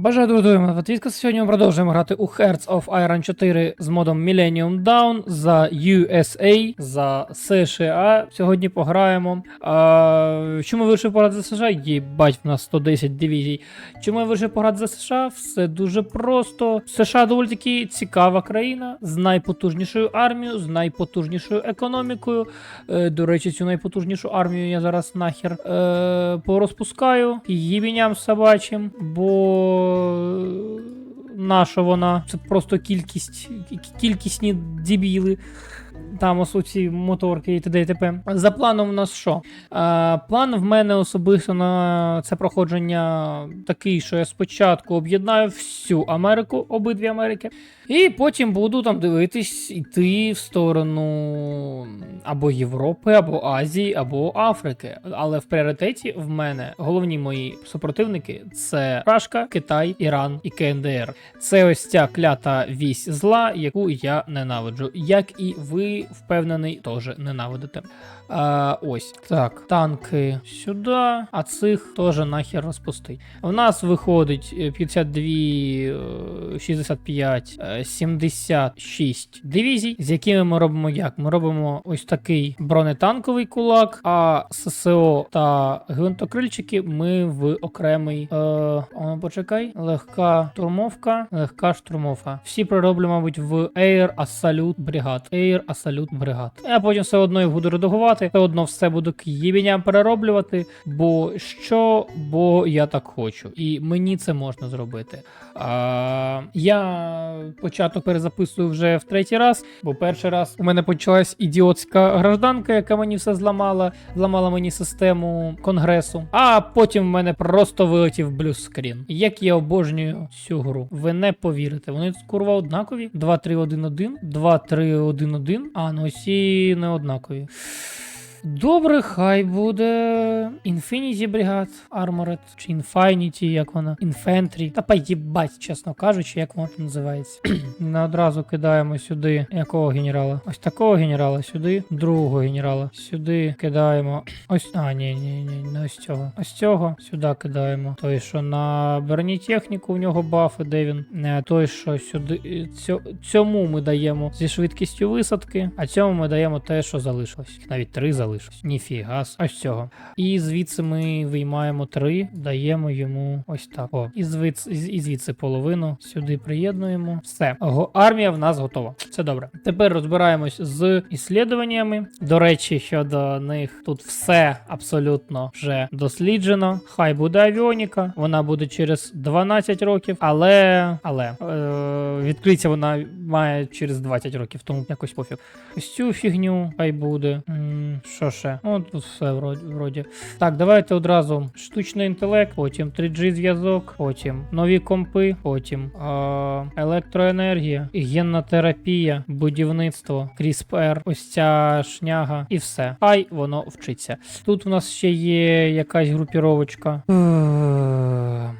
Бажаю друзі, мене Фатвіска. Сьогодні ми продовжуємо грати у Hearts of Iron 4 з модом Millennium Down за USA, за США. Сьогодні пограємо. А, чому я вирішив пограти за США? Єбать, в нас 110 дивізій. Чому я вирішив пограти за США? Все дуже просто. США доволі таки цікава країна з найпотужнішою армією, з найпотужнішою економікою. Е, до речі, цю найпотужнішу армію я зараз нахер е, порозпускаю їбіням собачим, бо наша вона це просто кількість, кількісні дебіли. Там ось моторки і т.д. і т.п. За планом у нас що? Е, план в мене особисто на це проходження такий, що я спочатку об'єднаю всю Америку, обидві Америки, і потім буду там дивитись, іти в сторону або Європи, або Азії, або Африки. Але в пріоритеті в мене головні мої супротивники це Рашка, Китай, Іран і КНДР. Це ось ця клята вісь зла, яку я ненавиджу, як і ви впевнений, теж ненавидите. А, ось так, танки сюди, а цих теж нахер розпустить. У нас виходить е, 52, е, 65, е, 76 дивізій, з якими ми робимо як? Ми робимо ось такий бронетанковий кулак, а ССО та гвинтокрильчики ми в окремий. Е, ну, почекай, легка штурмовка, легка штурмовка. Всі пророблю, мабуть, в Air Assault бригад. Air Assault бригад. Я потім все одно їх буду редагувати, все одно все буду к перероблювати. Бо що? Бо я так хочу. І мені це можна зробити. А, я початок перезаписую вже в третій раз, бо перший раз у мене почалась ідіотська гражданка, яка мені все зламала, зламала мені систему конгресу. А потім в мене просто вилетів блюскрін. Як я обожнюю цю гру. Ви не повірите. Вони курва однакові. 2-3-1-1, 2-3-1-1. А, ну всі не однакові. Добре, хай буде Infinity Brigade Armored, чи Infinity, як вона, Infantry. Та поїбать, чесно кажучи, як вона там називається. Не одразу кидаємо сюди якого генерала? Ось такого генерала сюди, другого генерала. Сюди кидаємо. Ось. А, ні, ні, ні, не ось цього. Ось цього сюди кидаємо. Той, що на бронетехніку, в нього бафи, де він. Не той, що сюди. Цьо, цьому ми даємо зі швидкістю висадки, а цьому ми даємо те, що залишилось. Навіть три залишилось. Ніфіга. Ось цього. І звідси ми виймаємо три, даємо йому ось так. О, і звідси, і звідси половину сюди приєднуємо. Все. Го- Армія в нас готова. Це добре. Тепер розбираємось з іслідуваннями. До речі, щодо них тут все абсолютно вже досліджено. Хай буде авіоніка, вона буде через 12 років, але але е, відкриття вона має через 20 років, тому якось пофіг. Ось цю фігню хай буде. М, Що ще? Ну, тут все вроді. вроді. Так, давайте одразу штучний інтелект, потім 3G зв'язок, потім нові компи, потім е, електроенергія, генна терапія, будівництво, CRISPR, ось ця шняга і все. Хай воно вчиться. Тут у нас ще є якась групіровочка.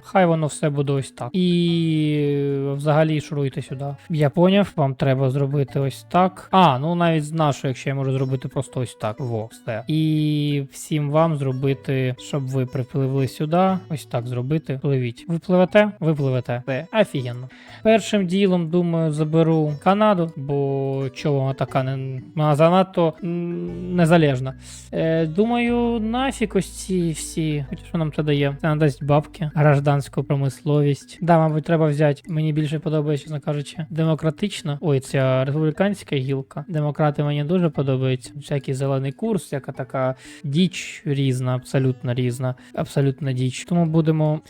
Хай воно все буде ось так. І взагалі шуруйте сюди. Я поняв, вам треба зробити ось так. А, ну навіть з нашої, якщо я можу зробити просто ось так. Во, все. І всім вам зробити, щоб ви припливли сюди. Ось так зробити. Пливіть. Ви пливете? Ви пливете. Це офігенно. Першим ділом, думаю, заберу Канаду, бо чого вона така не вона занадто незалежна. Е, думаю, нафіг ось ці всі. Хоча що нам це дає? Це надасть бабки, гражданську промисловість. Да, мабуть, треба взяти. Мені більше подобається, чесно кажучи, демократична. Ой, ця республіканська гілка. Демократи мені дуже подобаються. Всякий зелений курс, всяка така діч різна, абсолютно різна, абсолютно діч. Тому будемо.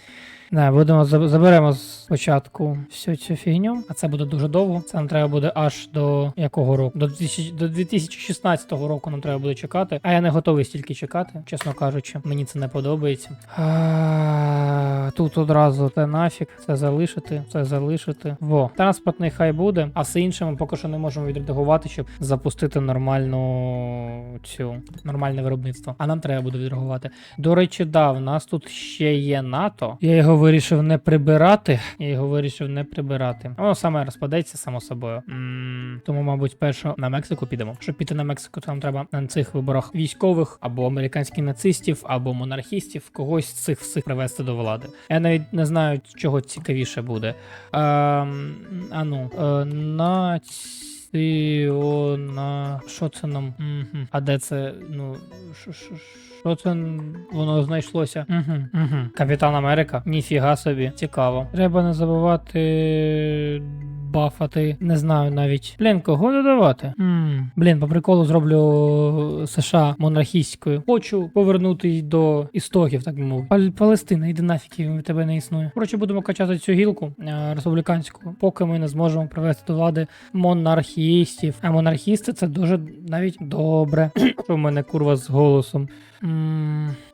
Не, будемо заберемо спочатку всю цю фігню, а це буде дуже довго. Це нам треба буде аж до якого року? До 2000, до 2016 року нам треба буде чекати. А я не готовий стільки чекати, чесно кажучи. Мені це не подобається. А, тут одразу це нафіг, це залишити, це залишити. Во, транспортний хай буде, а все інше ми поки що не можемо відредагувати, щоб запустити нормальну цю нормальне виробництво. А нам треба буде відредагувати. До речі, да, в нас тут ще є НАТО. Я його вирішив не прибирати, Я його вирішив не прибирати. Воно саме розпадеться само собою. м тому, мабуть, перше на Мексику підемо. Щоб піти на Мексику, то нам треба на цих виборах військових або американських нацистів, або монархістів, когось з цих всіх привести до влади. Я навіть не знаю, чого цікавіше буде. Ем, а ну, е, націона... Що це нам? Угу. А де це? Ну, що, це воно знайшлося? Угу, угу. Капітан Америка? Ніфіга собі. Цікаво. Треба не забувати бафати. Не знаю навіть. Блін, кого додавати? м Блін, по приколу зроблю США монархістською. Хочу повернути її до істоків, так би мовити. Пал- Палестина, йди нафіг, тебе не існує. Коротше, будемо качати цю гілку е, республіканську, поки ми не зможемо привести до влади монархістів. А монархісти це дуже навіть добре. Що в мене курва з голосом.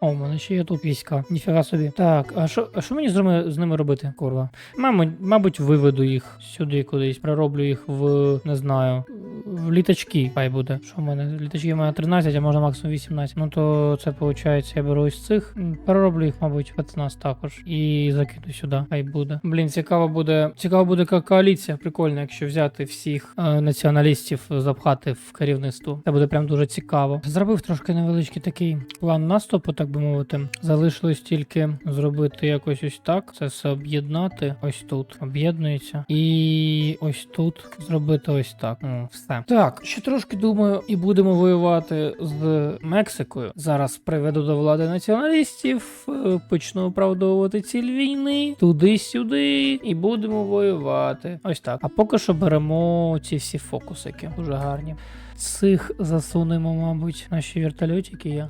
О, в мене ще є тут війська. Ніфіга собі. Так, а що, а що мені з ними, з ними робити, курва? Мабуть, мабуть, виведу їх сюди кудись, перероблю їх в не знаю, в літачки. Хай буде. Що в мене? Літачки в мене 13, а можна максимум 18. Ну то це виходить, я беру із цих. Перероблю їх, мабуть, в 15 також. І закину сюди. Хай буде. Блін, цікаво буде. Цікаво буде ка- коаліція. Прикольно, якщо взяти всіх е, націоналістів, запхати в керівництво. Це буде прям дуже цікаво. Зробив трошки невеличкий такий план наступу, так би мовити. Залишилось тільки зробити якось ось так. Це все об'єднати. Ось тут об'єднується. І ось тут зробити ось так. Ну, все. Так, ще трошки думаю, і будемо воювати з Мексикою. Зараз приведу до влади націоналістів, е, почну оправдовувати ціль війни туди-сюди, і будемо воювати. Ось так. А поки що беремо ці всі фокусики. Дуже гарні. Цих засунемо, мабуть, наші вертольотики є.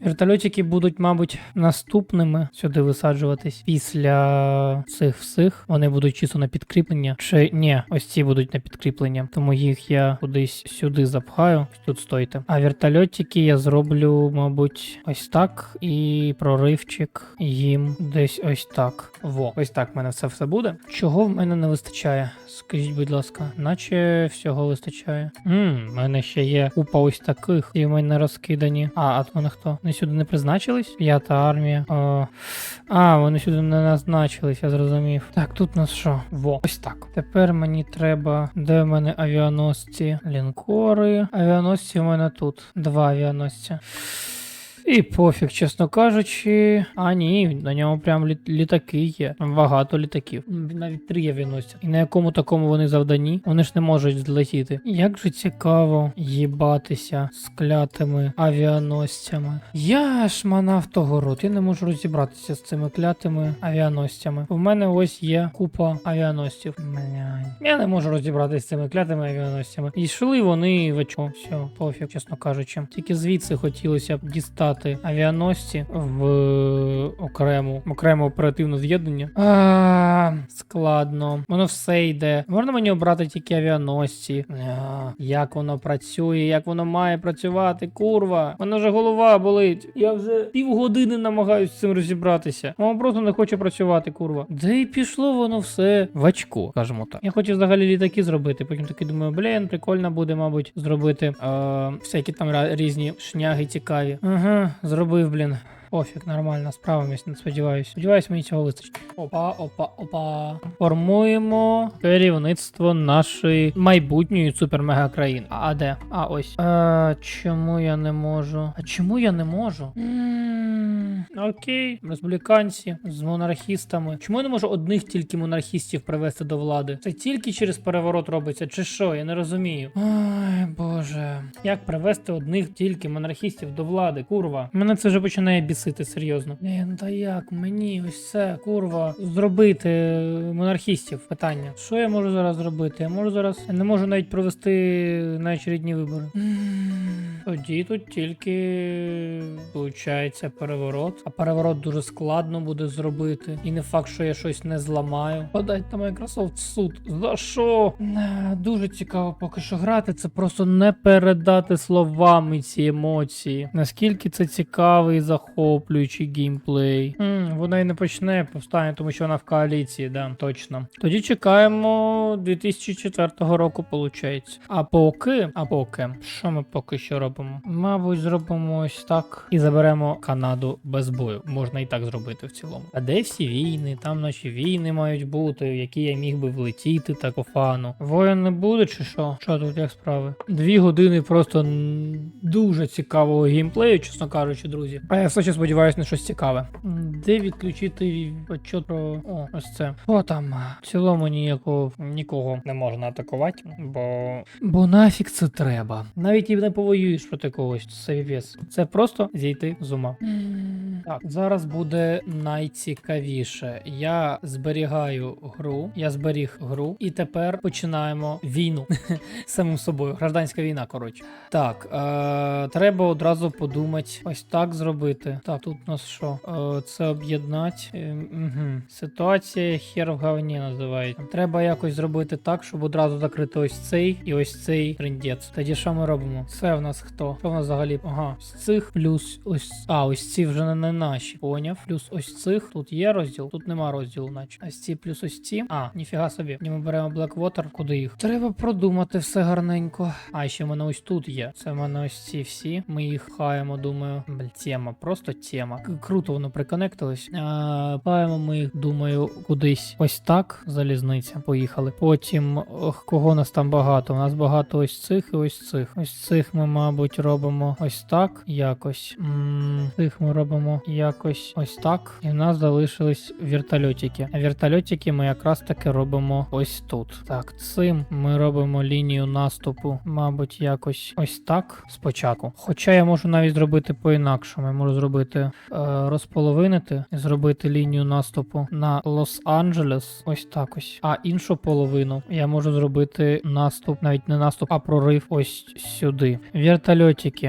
Вертольотики будуть, мабуть, наступними сюди висаджуватись після цих всіх. Вони будуть чисто на підкріплення. Чи ні, ось ці будуть на підкріплення. Тому їх я кудись сюди запхаю. Тут стойте. А вертольотики я зроблю, мабуть, ось так. І проривчик їм десь ось так. Во, ось так в мене це все буде. Чого в мене не вистачає? Скажіть, будь ласка, наче всього вистачає. Мм, мене ще є купа ось таких, і в мене розкидані. А, а вони хто? Вони сюди не призначились? П'ята армія. О, а, вони сюди не назначились, я зрозумів. Так, тут у нас що? Во, ось так. Тепер мені треба. Де в мене авіаносці? Лінкори. Авіаносці в мене тут. Два авіаносця. І пофіг, чесно кажучи. А ні, на ньому прям лі- літаки є. Багато літаків. Навіть три авіаносця. І на якому такому вони завданні? Вони ж не можуть злетіти. Як же цікаво їбатися з клятими авіаносцями. Я ж манав того рот, я не можу розібратися з цими клятими авіаносцями. В мене ось є купа авіаносців. Я не можу розібратися з цими клятими авіаносцями. Йшли вони в очко. Все, пофіг, чесно кажучи. Тільки звідси хотілося б дістати авіаносці в окрему, окрему оперативне з'єднання. Складно. Воно все йде. Можна мені обрати тільки авіаносці. А, як воно працює, як воно має працювати, курва. Мене вже голова болить. Я вже півгодини намагаюся з цим розібратися. Воно просто не хоче працювати, курва. Де і пішло воно все в очко, скажімо так. Я хочу взагалі літаки зробити. Потім таки думаю, блін, прикольно буде, мабуть, зробити е, всякі там різні шняги цікаві. Ага, зробив, блін. Пофіг, нормально, справимось, сподіваюсь. Сподіваюсь, мені цього вистачить. Опа, опа, опа. Формуємо керівництво нашої майбутньої супер-мега країни. А де? А ось. А, чому я не можу? А чому я не можу? Окей, республіканці з монархістами. Чому я не можу одних тільки монархістів привести до влади? Це тільки через переворот робиться, чи що? Я не розумію. Ой, боже. Як привести одних тільки монархістів до влади, курва? Мене це вже починає бісити серйозно. Блін, та як мені ось це, курва, зробити е, монархістів? Питання. Що я можу зараз зробити? Я можу зараз. Я не можу навіть провести на очередні вибори. Тоді тут тільки виходить переворот. А переворот дуже складно буде зробити. І не факт, що я щось не зламаю. Подать на Microsoft суд. За що? Дуже цікаво поки що грати. Це просто не передати словами ці емоції. Наскільки це цікавий, захоплюючий геймплей. м вона і не почне повстання, тому що вона в коаліції, да, точно. Тоді чекаємо 2004 року, виходить. А поки, а поки, що ми поки що робимо? Зробимо? Мабуть, зробимо ось так і заберемо Канаду без бою. Можна і так зробити в цілому. А де всі війни? Там наші війни мають бути, в які я міг би влетіти так по фану. Воїн не буде чи що? Що тут як справи? Дві години просто дуже цікавого геймплею, чесно кажучи, друзі. А я все ще сподіваюся на щось цікаве. Де відключити отчет про о, ось це. О там. В цілому ніякого нікого не можна атакувати, бо. Бо нафіг це треба. Навіть і не повоюєш проти когось. Це вес. Це просто зійти з ума. Так, зараз буде найцікавіше. Я зберігаю гру, я зберіг гру, і тепер починаємо війну. Самим собою. Гражданська війна, коротше. Так, е, треба одразу подумати, ось так зробити. Так, тут у нас що? Е, це об'єднати. Е, угу. Ситуація хер в говні називається. Треба якось зробити так, щоб одразу закрити ось цей і ось цей трендець. Тоді що ми робимо? Це в нас хто? Що в нас взагалі? Ага, з цих плюс ось. А, ось ці вже не, наші. Поняв. Плюс ось цих. Тут є розділ, тут нема розділу, наче. Ось ці плюс ось ці. А, ніфіга собі. Ні, ми беремо Blackwater. Куди їх? Треба продумати все гарненько. А, ще в мене ось тут є. Це в мене ось ці всі. Ми їх хаємо, думаю. Блін, тема, просто тема. Круто воно приконектилось. А, Хаємо ми їх, думаю, кудись. Ось так. Залізниця. Поїхали. Потім, ох, кого нас там багато? У нас багато ось цих і ось цих. Ось цих ми, мабуть, робимо ось так. Якось. М, ми робимо якось ось так. І в нас залишились вертольотики. А вертольотики ми якраз таки робимо ось тут. Так, цим ми робимо лінію наступу, мабуть, якось ось так спочатку. Хоча я можу навіть зробити по-інакшому. Я можу зробити е, розполовинити, і зробити лінію наступу на Лос-Анджелес, ось так ось. А іншу половину я можу зробити наступ, навіть не наступ, а прорив ось сюди. Вертольотики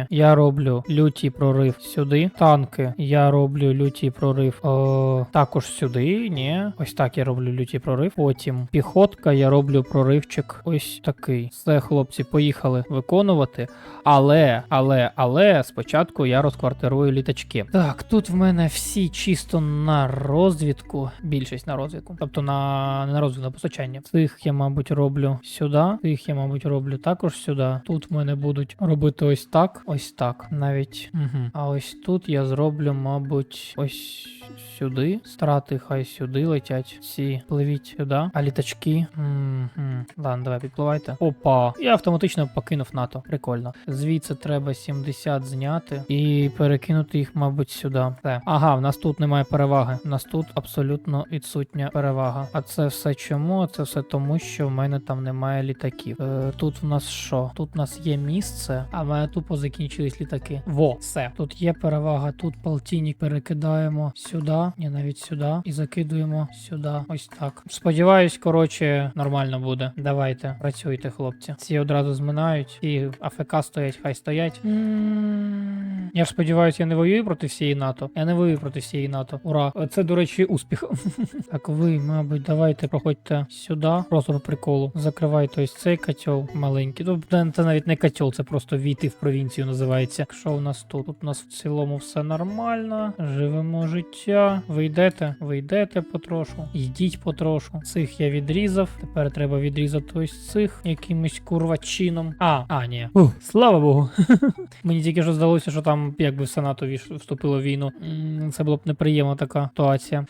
я роблю лютий прорив сюди. Танки я роблю лютий прорив е, також сюди. Ні, ось так я роблю лютий прорив. Потім піхотка, я роблю проривчик ось такий. Все, хлопці, поїхали виконувати. Але, але, але спочатку я розквартирую літачки. Так, тут в мене всі чисто на розвідку. Більшість на розвідку. Тобто на не на розвідку, на постачання. Цих я, мабуть, роблю сюди. Цих я, мабуть, роблю також сюди. Тут в мене будуть робити ось так, ось так. Навіть. Угу. А ось тут я зроблю, мабуть, ось сюди. Страти хай сюди летять. Всі пливіть сюди. А літачки. М-м. Ладно, давай підпливайте. Опа. Я автоматично покинув НАТО. Прикольно. Звідси треба 70 зняти і перекинути їх, мабуть, сюди. Все. Ага, в нас тут немає переваги. У нас тут абсолютно відсутня перевага. А це все чому? Це все тому, що в мене там немає літаків. Е, тут в нас що? Тут в нас є місце, а в мене тупо закінчились літаки. Во, все. Тут є перевага. Тут полтинник перекидаємо сюди. Ні, навіть сюди. І закидуємо сюди. Ось так. Сподіваюсь, коротше, нормально буде. Давайте, працюйте, хлопці. Ці одразу зминають. І АФК стоять, хай стоять. М, Я ж сподіваюся, я не воюю проти всієї НАТО. Я не воюю проти всієї НАТО. Ура! Це, до речі, успіх. так, ви, мабуть, давайте проходьте сюди. Просто по приколу. Закривайте ось цей котел маленький. Тобто це навіть не котел, це просто війти в провінцію називається. Що у нас тут? Тут у нас в цілому все нормально. Живемо життя. Ви йдете, ви йдете потрошу. Йдіть потрошу. Цих я відрізав. Тепер треба відрізати ось цих якимось курва чином. А, а, ні. Ух, слава Богу. Мені тільки що здалося, що там якби все НАТО віш- вступило війну. Це була б неприємна така ситуація.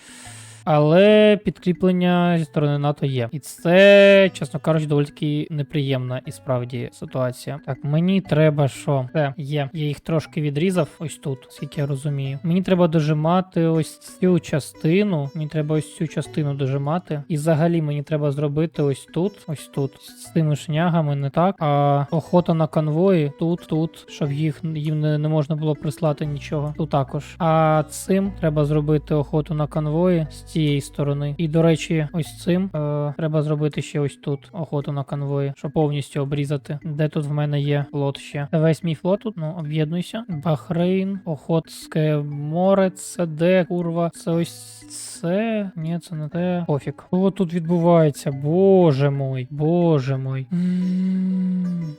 Але підкріплення зі сторони НАТО є. І це, чесно кажучи, доволі таки неприємна і справді ситуація. Так, мені треба що? Це є. Я їх трошки відрізав ось тут, скільки я розумію. Мені треба дожимати ось цю частину. Мені треба ось цю частину дожимати. І взагалі мені треба зробити ось тут, ось тут. З цими шнягами, не так. А охота на конвої тут, тут, щоб їх їм не, не можна було прислати нічого. Тут також. А цим треба зробити охоту на конвої цієї сторони. І до речі, ось цим е, треба зробити ще ось тут охоту на конвої, щоб повністю обрізати. Де тут в мене є флот ще? Весь мій флот тут. Ну об'єднуйся. Бахрейн, Охотське море, це де, курва, це ось. Це ні, це не те. Пофіг. Що тут відбувається? Боже мой, боже мой.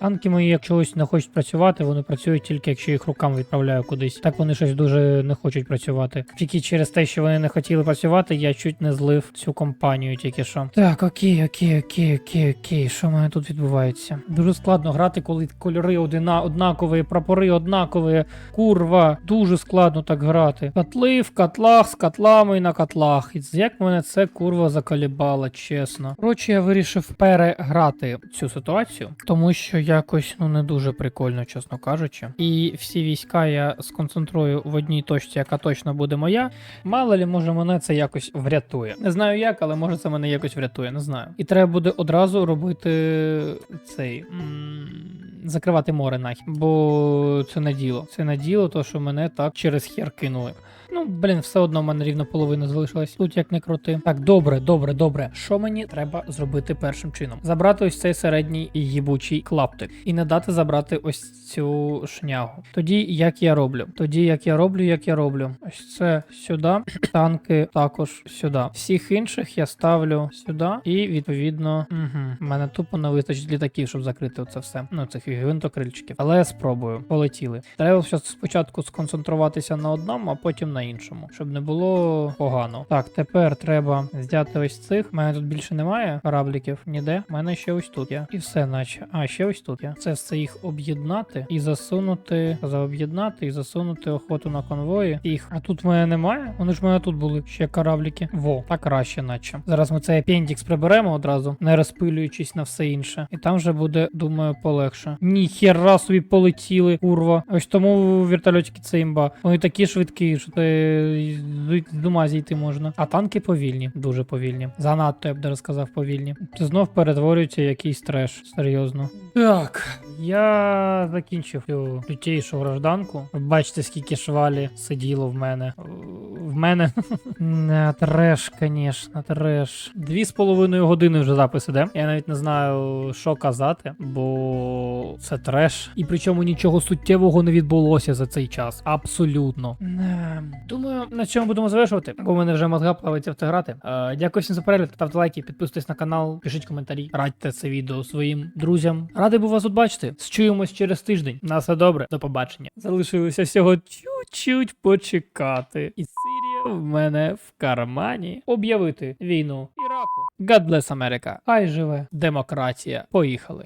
Танки мої, якщо ось не хочуть працювати, вони працюють тільки якщо їх руками відправляю кудись. Так вони щось дуже не хочуть працювати. Тільки через те, що вони не хотіли працювати, я я чуть не злив цю компанію тільки що. Так, окей, окей, окей, окей, окей. Що в мене тут відбувається? Дуже складно грати, коли кольори одина, однакові, прапори однакові. Курва, дуже складно так грати. Котли в котлах з котлами на котлах. І як мене це курва заколібало, чесно. Коротше, я вирішив переграти цю ситуацію, тому що якось ну не дуже прикольно, чесно кажучи. І всі війська я сконцентрую в одній точці, яка точно буде моя. Мало лі, може, мене це якось врятує. Не знаю як, але може це мене якось врятує, не знаю. І треба буде одразу робити цей. Закривати море нахід, бо це не діло. Це не діло, то що мене так через хер кинули. Ну, блін, все одно в мене рівно половина залишилась. Тут як не крути. Так, добре, добре, добре. Що мені треба зробити першим чином? Забрати ось цей середній їбучий клаптик і не дати забрати ось цю шнягу. Тоді як я роблю? Тоді як я роблю, як я роблю. Ось це сюди, танки також сюди. Всіх інших я ставлю сюди, і відповідно, угу. мене тупо не вистачить літаків, щоб закрити оце все. Ну, цих гвинтокрильчиків. Але я спробую. Полетіли. Треба спочатку сконцентруватися на одному, а потім на іншому, щоб не було погано. Так, тепер треба взяти ось цих. У мене тут більше немає корабліків ніде. У мене ще ось тут є. І все, наче. А, ще ось тут є. Це все їх об'єднати і засунути. За об'єднати і засунути охоту на конвої. Їх. А тут в мене немає. Вони ж в мене тут були ще корабліки. Во, так краще, наче. Зараз ми цей апендікс приберемо одразу, не розпилюючись на все інше. І там вже буде, думаю, полегше. Ніхера собі полетіли, курва. Ось тому вертольотики це імба. Вони такі швидкі, що ти з- ума зійти можна. А танки повільні, дуже повільні. Занадто я б даже сказав повільні. Це знов перетворюється якийсь треш. Серйозно. Так, я закінчив цю лютейшу гражданку. Бачите, скільки швалі сиділо в мене. В мене треш, звісно, треш. Дві з половиною години вже запис іде. Я навіть не знаю, що казати, бо це треш. І причому нічого суттєвого не відбулося за цей час. Абсолютно. Думаю, на цьому будемо завершувати, бо в мене вже мозга плавиться в це грати. Е, дякую всім за перегляд, ставте лайки, підписуйтесь на канал, пишіть коментарі, радьте це відео своїм друзям. Радий був вас тут бачити. Зчуємось через тиждень. На все добре, до побачення. Залишилося всього чуть-чуть почекати. І Сирія в мене в кармані об'явити війну Іраку. God bless America. Хай живе демократія. Поїхали.